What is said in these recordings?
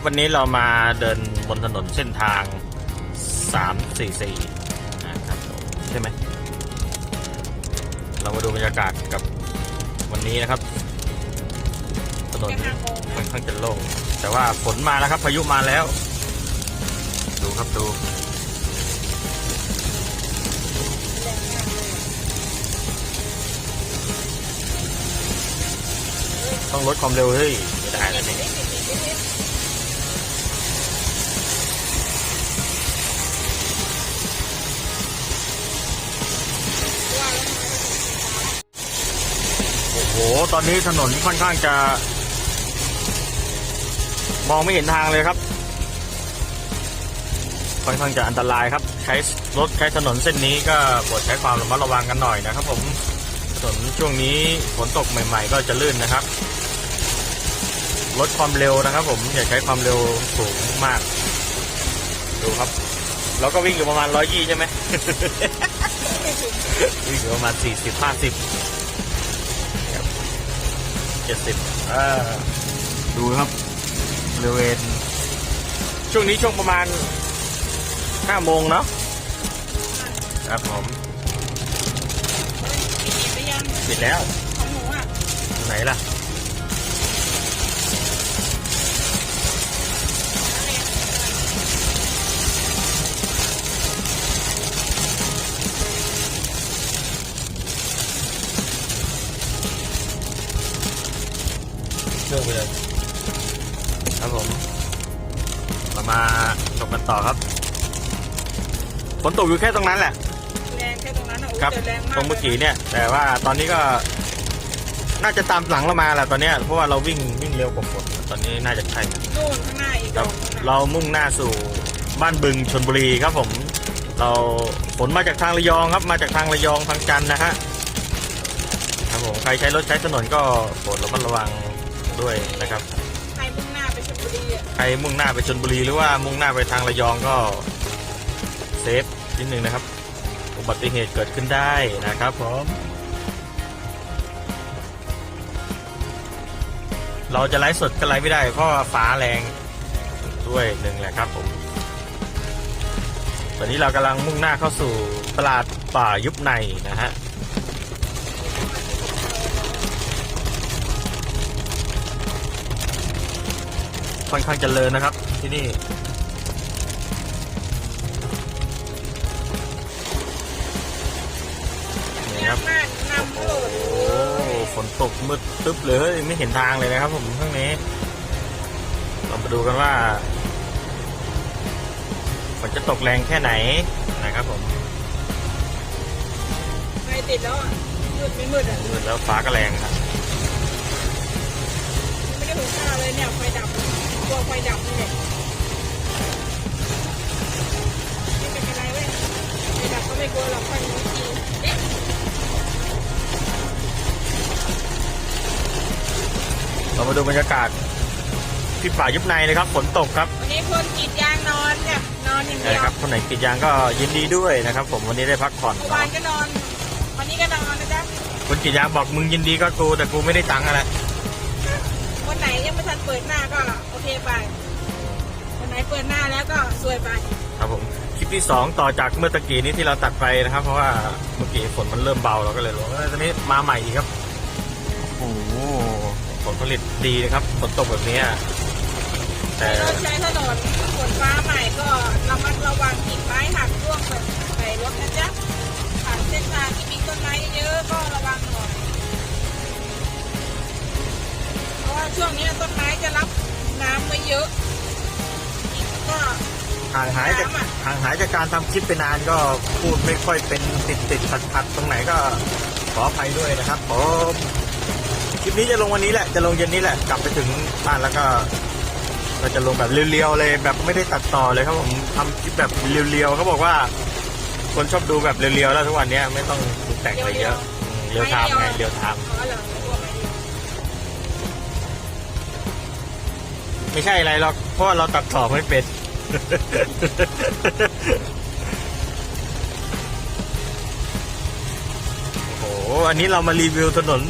ับวันนี้เรามาเดินบนถนนเส้นทาง 344 นะครับใช่ไหม เรามาดูบรรยากาศกับวันนี้นะครับ ถนนค่อนข้างจะโล่งแต่ว่าฝนมาแล้วครับ พายุมาแล้ว ดูครับดูต้องลดความเร็วเฮ้ยไม่ได้แล้วเนี่น ตอนนี้ถนนค่อนข้างจะ มองไม่เห็นทางเลยครับ ค่อนข้างจะอันตรายครับ ใช้รถใช้ถนนเส้นนี้ก็โปรดใช้ความระมัดระวังกันหน่อยนะครับ ผมถนนช่วงนี้ฝนตกใหม่ ๆ ก็จะลื่นนะครับลดความเร็วนะครับ ผมอย่าใช้ความเร็วสูงมาก ดูครับ เราก็วิ่งอยู่ประมาณร้อยยี่ใช่ไหมวิ่งอยู่ประมาณสี่สิบห้าสิบ จ็ดสิบดูครับบริเวณช่วงนี้ช่วงประมาณห้าโมงเนาะครับผมปิดไปยังปิดแล้ว ของหนูอะ ไหนล่ะ เชื่อไปเลยครับผมเรามาชมกันต่อครับฝนตกอยู่แค่ตรงนั้นแหละแรงแค่ตรงนั้นอะโอ้ครับแต่แรงมากตรงเมื่อกี้เนี่ย แต่ว่าตอนนี้ก็ น่าจะตามหลังเรามาแหละตอนเนี้ยเพราะว่าเราวิ่งวิ่งเร็วกว่าฝนตอนนี้น่าจะใช่นู่นข้างหน้าอีกครับตงนั้นเรามุ่งหน้าสู่บ้านบึงชนบุรีครับผม เราฝนมาจากทางระยองครับ มาจากทางระยองทางจันทร์นะฮะครับผมใครใช้รถใช้ถนนก็โปรดระมัดระวัง ด้วยนะครับใครมุ่งหน้าไปชลบุรีอะใครมุ่งหน้าไปชนบุรี หรือว่ามุ่งหน้าไปทางระยองก็เซฟนิดนึงนะครับ อุบัติเหตุเกิดขึ้นได้นะครับผมเราจะไลฟ์สดก็ไลฟ์ไม่ได้เพราะว่าฟ้าแรงด้วยหนึ่งแหละครับผมตอนนี้เรากำลังมุ่งหน้าเข้าสู่ตลาดป่ายุบในนะฮะ ค่อนข้างเจริญนะครับ ที่นี่ นี่ครับน้ำมากน้ำโคตรโอ้ฝนตกมืดตึ๊บเลยเฮ้ยไม่เห็นทางเลยนะครับผมข้างนี้เรามาดูกันว่าฝนจะตกแรงแค่ไหนนะครับผมไฟติดแล้วอะมืดไม่มืดอะมืดแล้วฟ้าก็แรงครับ ไม่ได้หุงข้าวเลยเนี่ยไฟดับ กลัวไฟดับนี่แหละไม่เป็นไรเว้ยไฟดับก็ไม่กลัวหรอกไฟมีวิธีเอ๊ะเรามาดูบรรยากาศที่ป่ายุบในเลยครับฝนตกครับวันนี้คนกรีดยางนอนเนี่ยนอนอย่างเดีนะยวครับคนไหนกรีดยางก็ยินดีด้วยนะครับ ผมวันนี้ได้พักผ่อนเมื่อวานก็นอน วันนี้ก็นอนนะจ๊ะคนกรีดยางบอกมึงยินดีก็กูแต่กูไม่ได้ตังค์อะไร วันไหนยังไม่ทันเปิดหน้าก็โอเคไป วันไหนเปิดหน้าแล้วก็ซวยไป ครับผมคลิปที่สองต่อจากเมื่อตะกี้นี้ที่เราตัดไปนะครับ เพราะว่าเมื่อกี้ฝนมันเริ่มเบาเราก็เลยรู้ว่าตอนนี้มาใหม่อีกครับโอ้โหผลผลิตดีนะครับฝนตกแบบนี้แต่รถใช้ถนนฝนฟ้าใหม่ก็ระมัดระวังกิ่งไม้หักร่วงใส่รถนะจ๊ะผ่านเส้นทางที่มีต้นไม้เยอะก็ระวังหน่อย ช่วงนี้ต้นไม้จะรับน้ำไว้เยอะอีกก็ห่างหายจากน้ำอะห่างหายจากการทำคลิปไปนานก็พูดไม่ค่อยเป็นติดติดขัดขัดตรงไหนก็ขออภัยด้วยนะครับผมคลิปนี้จะลงวันนี้แหละ จะลงเย็นนี้แหละ กลับไปถึงบ้านแล้วก็เราจะลงแบบเรียวๆเลยแบบไม่ได้ตัดต่อเลยครับผมทำคลิปแบบเรียวๆเขาบอกว่า คนชอบดูแบบเรียวๆแล้วทุกวันเนี้ยไม่ต้องปรุงแต่งอะไรเยอะอืมเรียวไทม์ไงเรียวไทม์ อ๋อเหรอ ไม่ใช่อะไรหรอกเพราะว่าเราตัดต่อไม่เป็น โอ้โห อันนี้เรามารีวิวถนน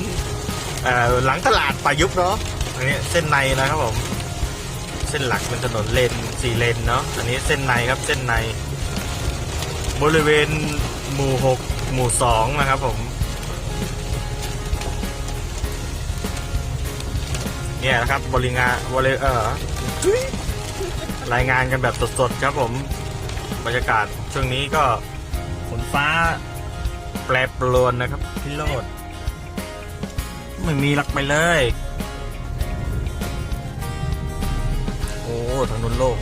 หลังตลาดป่ายุบเนาะอันนี้เส้นในนะครับผม เส้นหลักเป็นถนนเลนสี่เลนเนาะ อันนี้เส้นในครับเส้นใน บริเวณหมู่หกหมู่สองนะครับผม เนี่ยนะครับบริงานบริเออรายงานกันแบบสดๆครับผมบรรยากาศช่วงนี้ก็ฝนฟ้าแปรปรวนนะครับพี่โรดไม่มีลักไปเลย โอ้ถนนโล่ง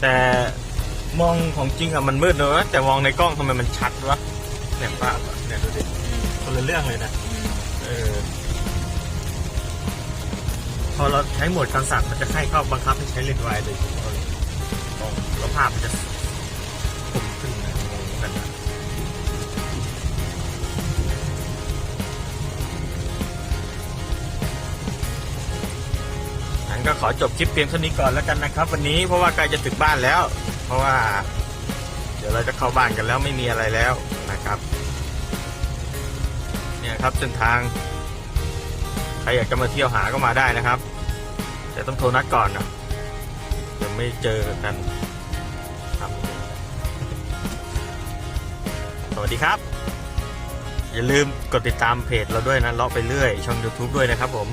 แต่มองของจริงอะมันมืดเนอะแต่มองในกล้องทำไมมันชัดวะเนี่ยภาพเนี่ยดูดิคนละเรื่องเลยนะ ออพอเราใช้โหมดการสั่นมันจะให้เข้าบังคับให้ใช้เลนส์วายโดยเลยตรงแล้วภาพมันจะคมขึ้นนะงงกันนะงั้นก็ขอจบคลิปเพียงเท่านี้ก่อนแล้วกันนะครับ วันนี้เพราะว่าใกล้จะถึงบ้านแล้ว เพราะว่า เดี๋ยวเราจะเข้าบ้านกันแล้วไม่มีอะไรแล้วนะครับ เนี่ยครับเส้นทาง ใครอยากจะมาเที่ยวหาก็มาได้นะครับ แต่ต้องโทรนัดก่อนนะยังไม่เจอกันครับสวัสดีครับ อย่าลืมกดติดตามเพจเราด้วยนะเลาะไปเรื่อยช่อง YouTube ด้วยนะครับผม